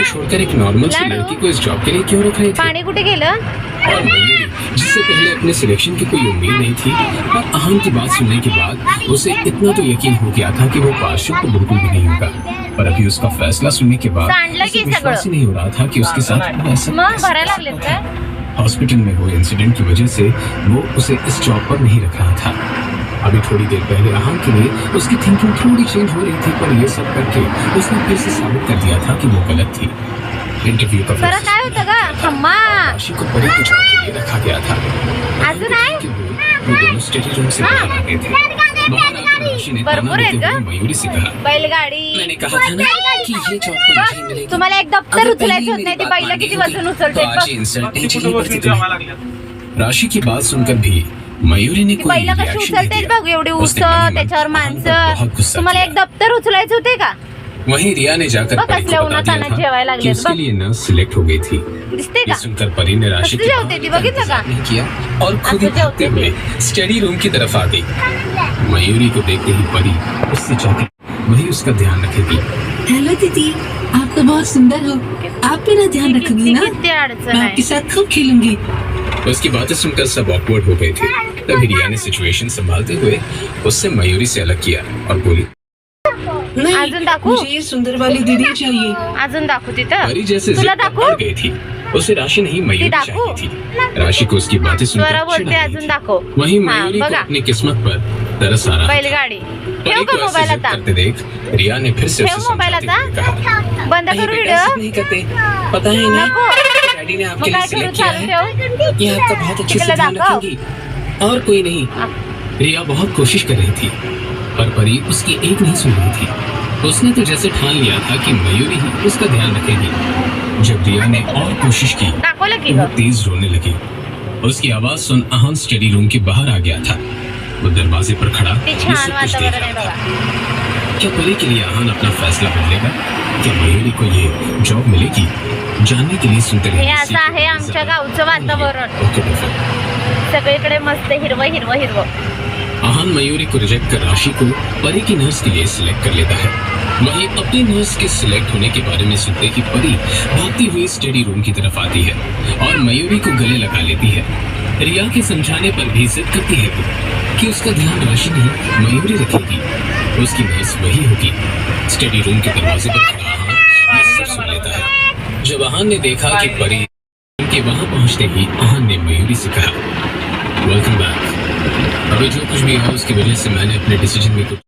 को छोड़कर एक नॉर्मल सी लड़की को इस जॉब के लिए क्यों रख रहे थे पाणी कुठे गेलं और मयूरी जिससे पहले अपने सिलेक्शन की कोई उम्मीद नहीं थी और अहम की बात सुनने के बाद उसे इतना तो यकीन हो गया था कि वो पार्षद तो बिल्कुल भी नहीं होगा। पर अभी उसका फैसला सुनने के बाद उसे विश्वास ही नहीं हो रहा था कि उसके साथ ऐसा हॉस्पिटल में हुए इंसिडेंट की वजह से वो उसे इस जॉब पर नहीं रख रहा था। अभी थोड़ी देर पहले अहम के लिए उसकी थिंकिंग थोड़ी चेंज हो रही थी पर ये सब करके उसने फिर से साबित कर दिया था कि वो गलत थी। इंटरव्यू का फैसला काय होतं का अम्मा। राशि को परी की जॉब के लिए रखा गया था। अजून आहे वो वो दोनों स्टडी रूम से बाहर आ गए थे? हुए मयूरी से कहा बैलगाडी। मैंने कहा था ना कि ये जॉब तो मुझे ही मिलेगी। तुम्हाला एक दप्तर उचलायचं होत नाही ती बैला किती वज़न तो उचलते राशि की बात सुनकर भी मयूरी ने कोई बैला कशी रिएक्शन नहीं उचलते दिया. बघ एवढी उस त्याच्यावर माणसं. तुम्हाला एक किया। दप्तर उचलायचे होते का? वहीं रिया ने जाकर परी को बता दिया था कि उसके लिए नर्स सिलेक्ट हो गई थी। दिसते ये का सुनकर परी ने राशि की जेवते बघितलं का? नहीं किया और खुद ही भागते हुए स्टडी रूम की तरफ़ आ गई। मयूरी को देखते ही परी उससे जाकर वही उसका ध्यान रखेगी। हेलो दीदी आप तो बहुत सुंदर हो। आप मेरा ध्यान रखोगी ना? मैं आपके साथ खूब खेलूँगी। उसकी बातें सुनकर सब ऑकवर्ड हो गए थे। तभी रिया ने सिचुएशन संभालते हुए उससे मयूरी से अलग किया और बोली नहीं अजून दाखवू? मुझे ये सुंदर वाली दीदी चाहिए। अजून दाखवू तिथं परी जैसे तुला जिद पर दाखवू अड़ गई थी। उसे राशि नहीं मयूरी दाखवू? चाहिए थी। राशि को उसकी बातें स्वरा सुनकर बोलते चिढ़ अजून थी। दाखव वहीं हा, मयूरी को बघा अपनी किस्मत पर तरस आ रहा था। बैलगाडी। परी ठेव को का ऐसे मोबाईल जिद आता करते देख रिया ने फिर से ठेव उसे मोबाईल समझाते आता हुए कहा बंद नहीं करू बेटा व्हिडिओ नहीं करते। पता है ना नको डैडी ने आपके लिए सिलेक्ट किया है। ये आपका बहुत अच्छे से ध्यान रखेंगी। और कोई नहीं। रिया बहुत कोशिश कर रही थी पर परी उसकी एक नहीं सुन रही थी। उसने तो जैसे ठान लिया था कि मयूरी ही उसका ध्यान रखेगी। जब रिया ने और कोशिश की तो वो तेज रोने लगी। उसकी आवाज़ सुन अहन स्टडी रूम के बाहर आ गया था। वो दरवाजे पर खड़ा ये सब कुछ देख रहा था क्या परी के लिए अहन अपना फैसला बदलेगा क्या मयूरी को ये जॉब मिलेगी? जानने के लिए सुनते हे असं आहे आमच्या गावचं वातावरण. सगळीकडे मस्त हिरवं हिरवं हिरवं. अहन मयूरी को रिजेक्ट कर राशि को परी की नर्स के लिए सिलेक्ट कर लेता है। वहीं अपनी नर्स के सिलेक्ट होने के बारे में सुनते ही परी भागती हुई स्टडी रूम की तरफ आती है और मयूरी को गले लगा लेती है। रिया के समझाने पर भी जिद करती है कि उसका ध्यान राशि नहीं मयूरी रखेगी। उसकी नर्स वही होगी। स्टडी रूम के दरवाजे पर खड़ा अहन ये सब सुन लेता है जब आहान ने देखा कि परी के वहां पहुंचते ही आहान ने मयूरी से कहा वेलकम बैक अभी जो कुछ भी हुआ उसकी वजह से मैंने अपने डिसीजन में कुछ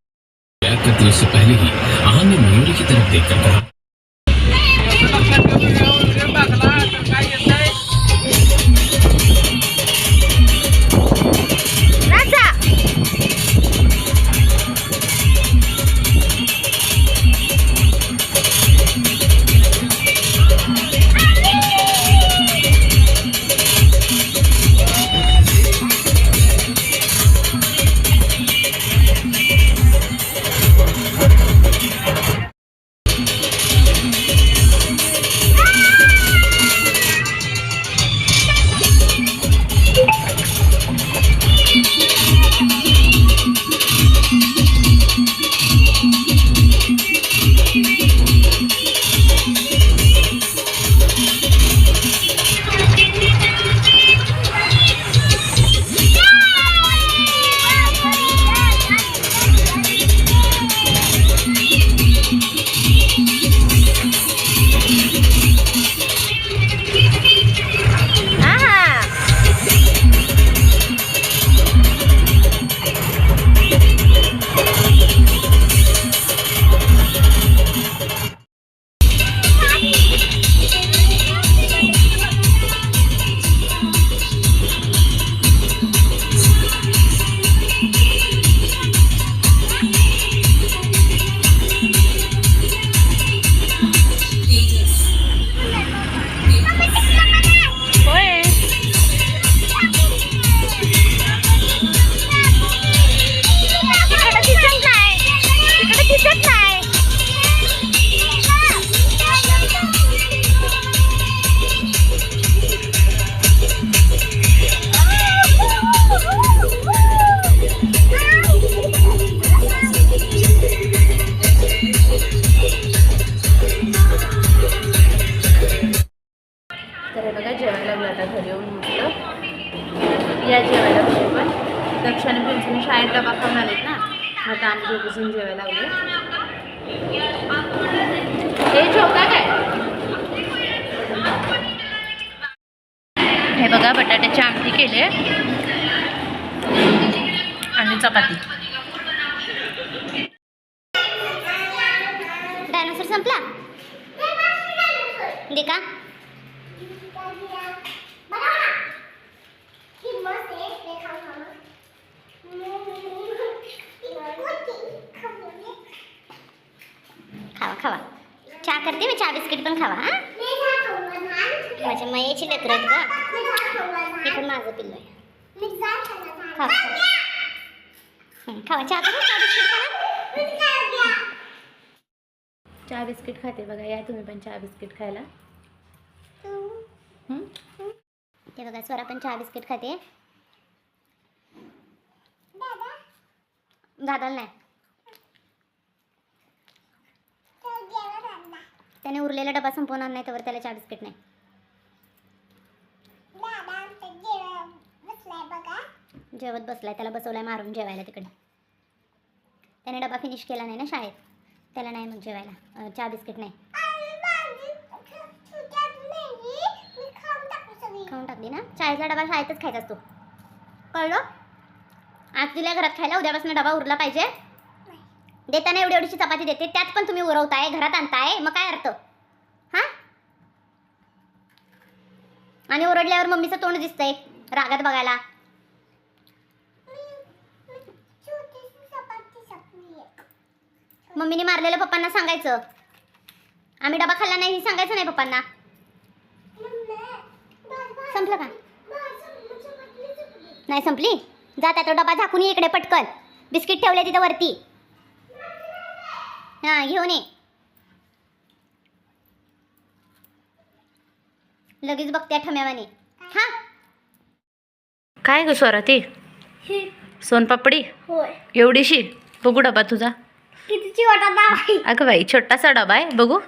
करते उससे पहले ही आहान ने मयूरी की तरफ देखकर कहा आता आम्ही दोघं जेवायला लागलो हे जेवता काय? हे बघा बटाट्याची आमटी केले आणि चपाती. डायनोसर संपला? दे का खावा खावा चहा करते मी चहा बिस्किट पण खावा हा? माझ्या मयाची लेकरं आहेत ग. हे पण माझं पिल्लो आहे. खावा खावा. हं, चहा करू चहा बिस्किट खाते बघा या तुम्ही पण चहा बिस्किट खायला. हं? ते बघा स्वरा पण चहा बिस्किट खाते. दादाला नाही. त्याने उरलेला डबा संपवणार नाही तर त्याला चहा बिस्किट नाही. जेवत बसलाय त्याला बसवलाय मारून जेवायला तिकडे. त्याने डबा फिनिश केला नाही ना शाळेत? त्याला नाही मग जेवायला. चहा बिस्किट नाही. खाऊन टाकली ना? शाळेतला डबा शाळेतच खायचा असतो कळलं? आज दिल्या घरात खायला उद्यापासून डबा उरला पाहिजे? देताना एवढी एवढीशी चपाती देते त्यात पण तुम्ही उरवताय घरात आणताय मग काय अर्थ? हा? आणि ओरडल्यावर मम्मीचं तोंड दिसतंय रागात बघायला. मम्मीने मारलेलं पप्पांना सांगायचं. आम्ही डबा खाल्ला नाही हे सांगायचं नाही पप्पांना. संपलं का? नाही संपली? जा त्या डबा झाकून इकडे पटकन. बिस्किट ठेवले तिथं वरती. हां घेऊन ये. लगेच बघते ठम्यावाने. हा. काय ग स्वरा ती? सोनपापडी? होय. एवढीशी? बघू डबा तुझा. कितीची वाटत अगं बाई छोटासा डबा आहे बघू.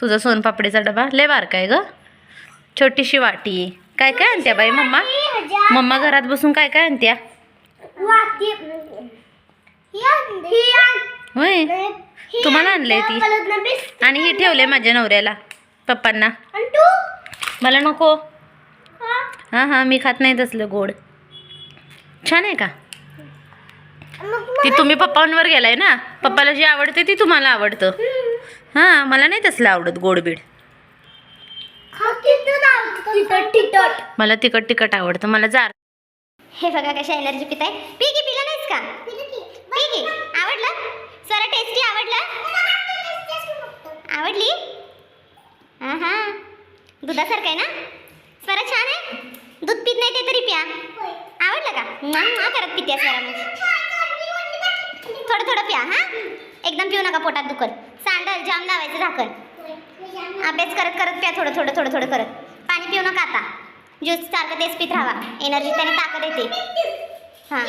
तुझा सोनपापडीचा डबा. लय बारका आहे ग. छोटीशी वाटी. काय काय आणत्या बाई मम्मा? मम्मा घरात बसून काय काय आणत्या? होय? तुम्हाला आणलंय ती. आणि हे ठेवलंय माझ्या नवऱ्याला पप्पांना. मला नको. हां? हां मी खात नाही तसलं गोड. छान आहे का? ती तुम्ही पप्पांवर गेलाय ना? पप्पाला जे आवडते ती तुम्हाला आवडतं. हां मला नाही तसलं आवडत गोडबीड मला तिखट तिखट आवडतं. मला जार हे बघा कशा एनर्जी पिताय पी की पिला नाहीस का? पी की जरा टेस्टी आवडलं? आवडली? हा हा दुधासारखं आहे ना? स्वरा छान आहे? दूध पित नाही ते तरी प्या. आवडलं का? ना हा करत पित्या स्वरा मग. थोडं थोडं प्या हा? एकदम पिऊ नका पोटात दुखत सांडल जाम लावायचं झाकण. अभ्यास करत करत प्या थोडं थोडं थोडं थोडं करत. पाणी पिऊ नका आता. ज्यूस सारखं तेच पित राहावा एनर्जी त्याने ताकद येते. हां.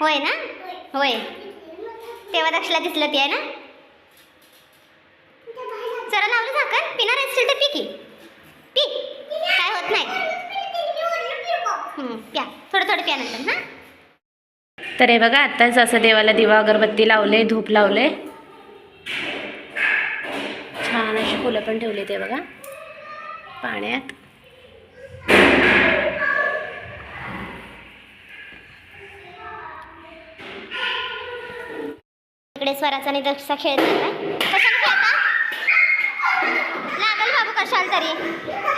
होय ना? होय. तेव्हा दक्षला दिसलं ती आहे ना? जरा लावलं झाकण. पिणार असतील तर पी की. पी. काय होत नाही. हं, प्या. थोडं थोडं प्या नंतर हां? तर हे बघा आत्ताच असं देवाला दिवा अगरबत्ती लावले धूप लावले. छान अशी फुलं पण ठेवली ते बघा. पाण्यात. इकडे स्वराचा निदर्शा दक्षचा खेळ चाललाय. कशाला खेळता? लागल बाबू कशाला तरी.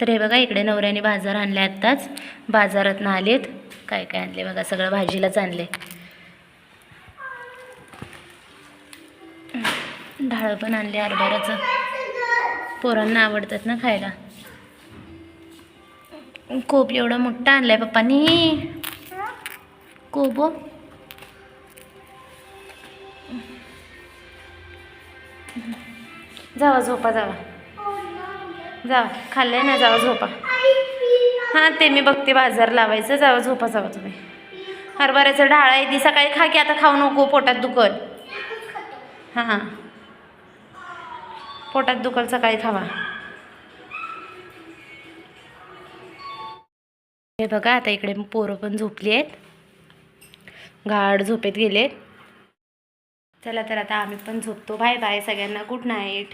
तर हे बघा इकडे नवऱ्याने बाजार आणले आत्ताच. बाजारात आलेत. काय काय आणले बघा सगळं भाजीलाच आणले. ढाळ पण आणले हरभऱ्याचं. पोरांना आवडतात ना खायला. कोप एवढा मोठा आणलाय पप्पानी. कोबो जावा झोपा जावा. जावा खाल्ले ना जावा झोपा. हां ते मी बघते बाजार लावायचं जावा झोपा जावा तुम्ही. हरभऱ्याचं ढाळ आहे ती सकाळी खा की आता खाऊ नको पोटात दुखल. हां. पोटात दुखल सकाळी खावा. हे बघा आता इकडे पोरं पण झोपली आहेत. गाढ झोपेत गेलेत. चला तर आता आम्ही पण झोपतो. बाय बाय सगळ्यांना गुड नाईट.